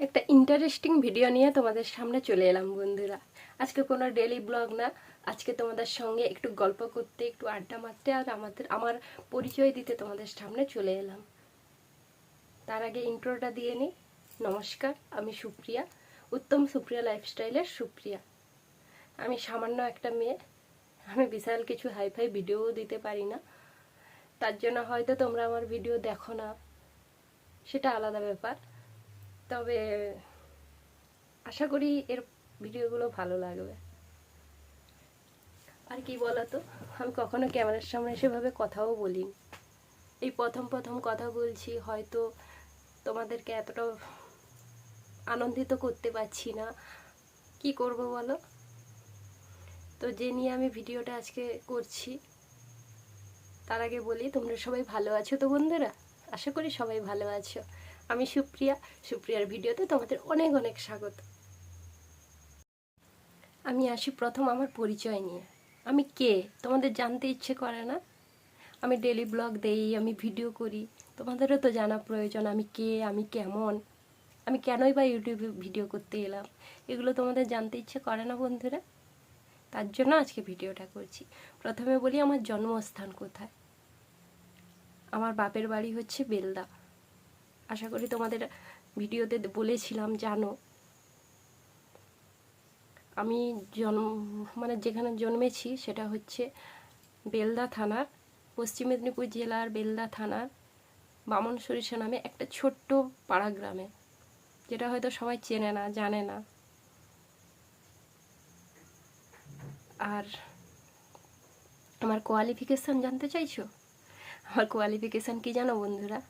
একটা interesting video নিয়ে তোমাদের সামনে চলে এলাম, বন্ধুরা। আজকে কোনো ডেলি ব্লগ না। আজকে তোমাদের সঙ্গে একটু গল্প করতে, একটু আড্ডা মারতে আর আমাদের, আমার পরিচয় দিতে তোমাদের সামনে চলে এলাম। তার আগে ইন্ট্রোটা দিয়ে নিই নমস্কার, আমি সুপ্রিয়া, উত্তম সুপ্রিয়া লাইফস্টাইলের সুপ্রিয়া। আমি সামান্য একটা মেয়ে। আমি বিশাল কিছু হাইফাই ভিডিও দিতে পারি না। তার জন্য হয়তো তোমরা আমার ভিডিও দেখো না। সেটা আলাদা ব্যাপার। তবে আশা করি এর ভিডিওগুলো ভালো লাগবে। আর কি বলতো, আমি কখনো ক্যামেরার সামনে সেভাবে কথাও বলিনি। এই প্রথম প্রথম কথা বলছি, হয়তো তোমাদেরকে এতটা আনন্দিত করতে পারছি না। কি করব বলো? তো যে নিয়ে আমি ভিডিওটা আজকে করছি, তার আগে বলি, তোমরা সবাই ভালো আছো তো বন্ধুরা? আশা করি সবাই ভালো আছো। আমি সুপ্রিয়া, সুপ্রিয়ার ভিডিওতে তোমাদের অনেক অনেক স্বাগত। আমি আসি প্রথম আমার পরিচয় নিয়ে। আমি কে? তোমাদের জানতে ইচ্ছে করে না? আমি ডেলি ব্লগ দেই, আমি ভিডিও করি। তোমাদেরও তো জানা প্রয়োজন, আমি কে, আমি কেমন? আমি কেনই বা ইউটিউবে ভিডিও করতে এলাম? এগুলো তোমাদের জানতে ইচ্ছে করে না বন্ধুরা? তার জন্য আজকে ভিডিওটা করছি। প্রথমে বলি আমার জন্মস্থান কোথায়? আমার বাপের বাড়ি হচ্ছে বেলদা। আশা করি তোমাদের ভিডিওতে বলেছিলাম, জানো। আমি জন্ম মানে যেখানে জন্মেছি সেটা হচ্ছে বেলদা থানার, পশ্চিম মেদিনীপুর জেলার বেলদা থানার বামন সরিষা নামে একটা ছোট্ট পাড়া গ্রামে, যেটা হয়তো সবাই চেনে না, জানে না। আর আমার কোয়ালিফিকেশান জানতে চাইছো? আমার কোয়ালিফিকেশান কি জানো বন্ধুরা?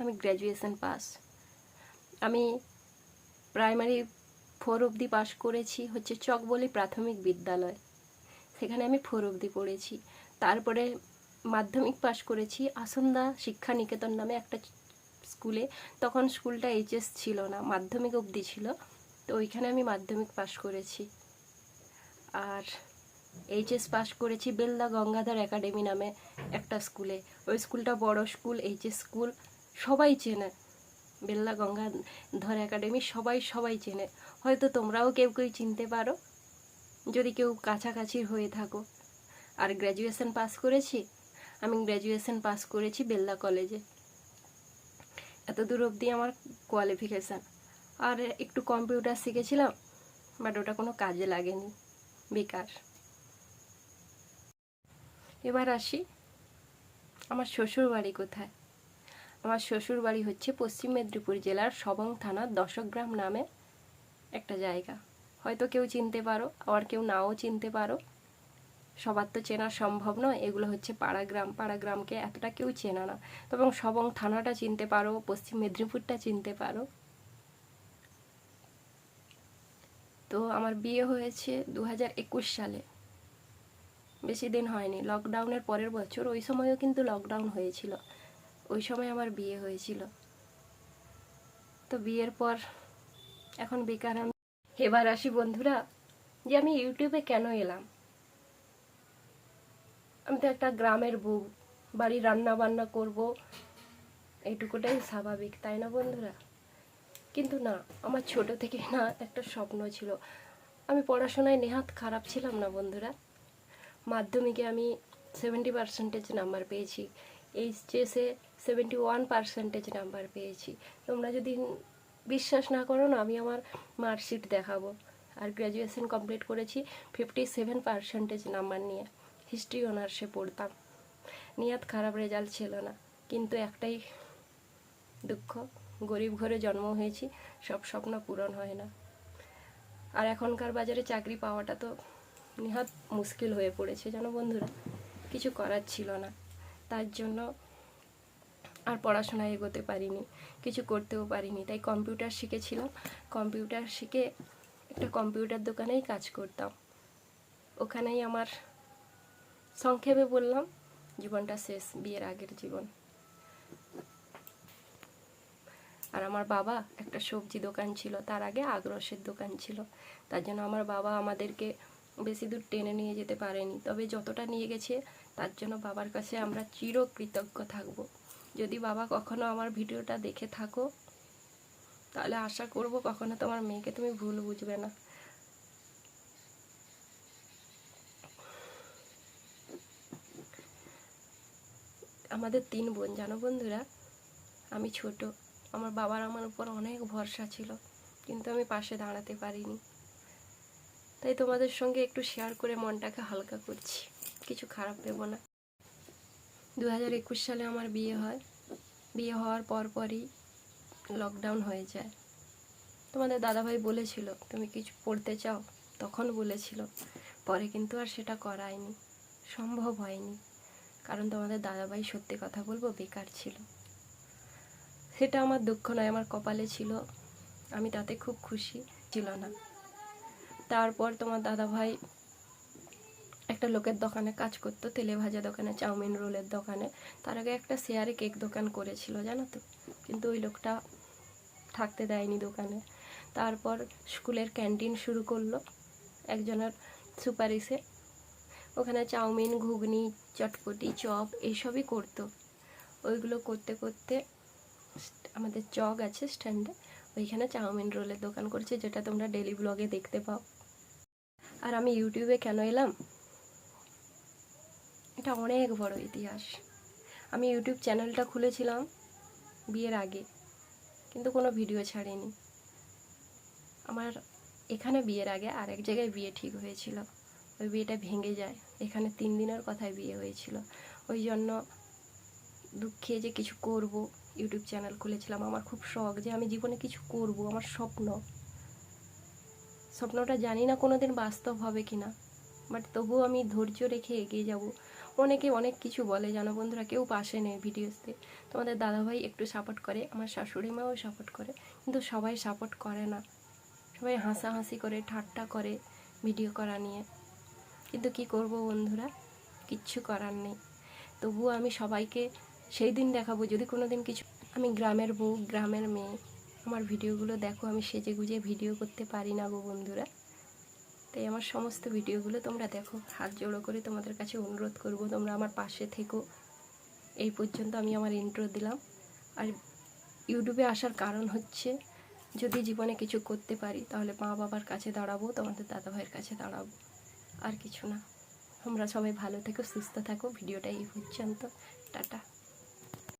আমি গ্র্যাজুয়েশন পাস আমি প্রাইমারি ফোর অবধি পাস করেছি, হচ্ছে চকবলি প্রাথমিক বিদ্যালয়। সেখানে আমি ফোর অবধি পড়েছি। তারপরে মাধ্যমিক পাস করেছি আসন্দা শিক্ষা নিকেতন নামে একটা স্কুলে। তখন স্কুলটা এইচএস ছিল না, মাধ্যমিক অবধি ছিল। তো ওইখানে আমি মাধ্যমিক পাস করেছি। আর এইচএস পাস করেছি বেলদা গঙ্গাধর একাডেমি নামে একটা স্কুলে। ওই স্কুলটা বড় স্কুল এইচএস স্কুল। সবাই চেনে। বেল্লা গঙ্গাধর একাডেমি সবাই সবাই চেনে। হয়তো তোমরাও কেউ কেউ চিনতে পারো। যদি কেউ কাছাকাছি হয়ে থাকো। আর গ্র্যাজুয়েশন পাস করেছি? আমি গ্র্যাজুয়েশন পাস করেছি বেল্লা কলেজে এত দূর অবধি আমার কোয়ালিফিকেশান আর একটু কম্পিউটার শিখেছিলাম বাট ওটা কোনো কাজে লাগেনি। বেকার। এবার আসি। আমার শ্বশুর বাড়ি কোথায়? আমার শ্বশুর বাড়ি হচ্ছে পশ্চিম মেদিনীপুর জেলার সবং থানার দশগ্রাম নামে একটা জায়গা। হয়তো কেউ চিনতে পারো, আবার কেউ নাও চিনতে পারো। সবার তো চেনা সম্ভব নয়, এগুলো হচ্ছে পাড়াগ্রাম পাড়াগ্রামকে এতটা কেউ চেনা না। তবে সবং থানাটা চিনতে পারো, পশ্চিম মেদিনীপুরটা চিনতে পারো। তো আমার বিয়ে হয়েছে দু হাজার একুশ সালে। বেশি দিন হয়নি লকডাউনের পরের বছর। ওই সময়ও কিন্তু লকডাউন হয়েছিল। ওই সময় আমার বিয়ে হয়েছিল। তো বিয়ের পর এখন বেকার আমি। এবার আসি বন্ধুরা, যে আমি ইউটিউবে কেন এলাম? আমি তো একটা গ্রামের বউ বাড়ি রান্না বান্না করব, এইটুকুটাই স্বাভাবিক, তাই না বন্ধুরা? কিন্তু না, আমার ছোট থেকে না একটা স্বপ্ন ছিল। আমি পড়াশোনায় নেহাত খারাপ ছিলাম না বন্ধুরা। মাধ্যমিকে আমি সেভেন্টি পার্সেন্টেজ নাম্বার পেয়েছি। এইচএসে সেভেন্টি ওয়ান পার্সেন্টেজ নাম্বার পেয়েছি। তোমরা যদি বিশ্বাস না করো না, আমি আমার মার্কশিট দেখাবো। আর গ্র্যাজুয়েশন কমপ্লিট করেছি ফিফটি সেভেন পার্সেন্টেজ নাম্বার নিয়ে। হিস্ট্রি অনার্সে পড়তাম। নিয়াত খারাপ রেজাল্ট ছিল না। কিন্তু একটাই দুঃখ, গরিব ঘরে জন্ম হয়েছি, সব স্বপ্ন পূরণ হয় না। আর এখনকার বাজারে চাকরি পাওয়াটা তো নিহাত মুশকিল হয়ে পড়েছে, জানো বন্ধুরা? কিছু করার ছিল না। তার জন্য আর পড়াশোনা এগোতে পারিনি, কিছু করতেও পারিনি। তাই কম্পিউটার শিখেছিলাম। কম্পিউটার শিখে একটা কম্পিউটার দোকানেই কাজ করতাম। ওখানেই আমার সংক্ষেপে বললাম, জীবনটা শেষ, বিয়ের আগের জীবন। আর আমার বাবা একটা সবজি দোকান ছিল, তার আগে আগ্রসের দোকান ছিল। তার জন্য আমার বাবা আমাদেরকে বেশি দূর টেনে নিয়ে যেতে পারেনি। তবে যতটা নিয়ে গেছে, তার জন্য বাবার কাছে আমরা চিরকৃতজ্ঞ থাকব। যদি বাবা কখনো আমার ভিডিওটা দেখে থাকো, তাহলে আশা করব কখনো তোমার মেয়েকে তুমি ভুল বুঝবে না। আমাদের তিন বোন, জানো বন্ধুরা? আমি ছোট, আমার বাবার আমার উপর অনেক ভরসা ছিল, কিন্তু আমি পাশে দাঁড়াতে পারিনি। তাই তোমাদের সঙ্গে একটু শেয়ার করে মনটাকে হালকা করছি, কিছু খারাপ ভেবো না। দু হাজার একুশ সালে আমার বিয়ে হয়। বিয়ে হওয়ার পর পরই লকডাউন হয়ে যায়। তোমাদের দাদাভাই বলেছিল, তুমি কিছু পড়তে চাও? তখন বলেছিল। পরে কিন্তু আর সেটা করায়নি, সম্ভব হয়নি। কারণ তোমাদের দাদাভাই সত্যি কথা বলব, বেকার ছিল। সেটা আমার দুঃখ নয়, আমার কপালে ছিল। আমি তাতে খুব খুশি ছিল না। তারপর তোমার দাদাভাই একটা লোকের দোকানে কাজ করতো, তেলে ভাজা দোকানে, চাউমিন রোলের দোকানে। তার আগে একটা শেয়ারে কেক দোকান করেছিল, জানো তো? কিন্তু ওই লোকটা থাকতে দেয়নি দোকানে। তারপর স্কুলের ক্যান্টিন শুরু করল একজনের সুপারিশে ওখানে চাউমিন, ঘুগনি, চটপটি, চপ এইসবই করতো। ওইগুলো করতে করতে আমাদের চক আছে স্ট্যান্ডে, ওইখানে চাউমিন রোলের দোকান করেছে, যেটা তোমরা ডেলি ব্লগে দেখতে পাও। আর আমি ইউটিউবে কেন এলাম? এটা অনেক বড় ইতিহাস। আমি ইউটিউব চ্যানেলটা খুলেছিলাম বিয়ের আগে, কিন্তু কোনো ভিডিও ছাড়িনি। আমার এখানে বিয়ের আগে আর এক জায়গায় বিয়ে ঠিক হয়েছিল। ওই বিয়েটা ভেঙে যায়। এখানে তিন দিনের কথায় বিয়ে হয়েছিল। ওই জন্য দুঃখে যে কিছু করব, ইউটিউব চ্যানেল খুলেছিলাম। আমার খুব শখ যে আমি জীবনে কিছু করব, আমার স্বপ্ন। স্বপ্নটা জানি না কোনো দিন বাস্তব হবে কি না বাট তবুও আমি ধৈর্য রেখে এগিয়ে যাব। অনেকে অনেক কিছু বলে, জানো বন্ধুরা? কেউ পাশে নেই ভিডিওসতে। তোমাদের দাদাভাই একটু সাপোর্ট করে, আমার শাশুড়ি মাও সাপোর্ট করে, কিন্তু সবাই সাপোর্ট করে না। সবাই হাসাহাসি করে, ঠাট্টা করে ভিডিও করা নিয়ে। কিন্তু কি করব বন্ধুরা? কিচ্ছু করার নেই। তবুও আমি সবাইকে সেই দিন দেখাবো, যদি কোনো দিন কিছু আমি গ্রামের বউ, গ্রামের মেয়ে, আমার ভিডিওগুলো দেখো, আমি সেজে গুজে ভিডিও করতে পারি না গো বন্ধুরা। তাই আমার সমস্ত ভিডিওগুলো তোমরা দেখো। হাত জোড়ো করে তোমাদের কাছে অনুরোধ করব, তোমরা আমার পাশে থেকো। এই পর্যন্ত আমি আমার ইন্ট্রো দিলাম। আর ইউটিউবে আসার কারণ হচ্ছে, যদি জীবনে কিছু করতে পারি, তাহলে মা বাবার কাছে দাঁড়াবো, তোমাদের দাদা ভাইয়ের কাছে দাঁড়াবো। আর কিছু না। তোমরা সবাই ভালো থেকো, সুস্থ থাকো। ভিডিওটা এই পর্যন্ত। টাটা।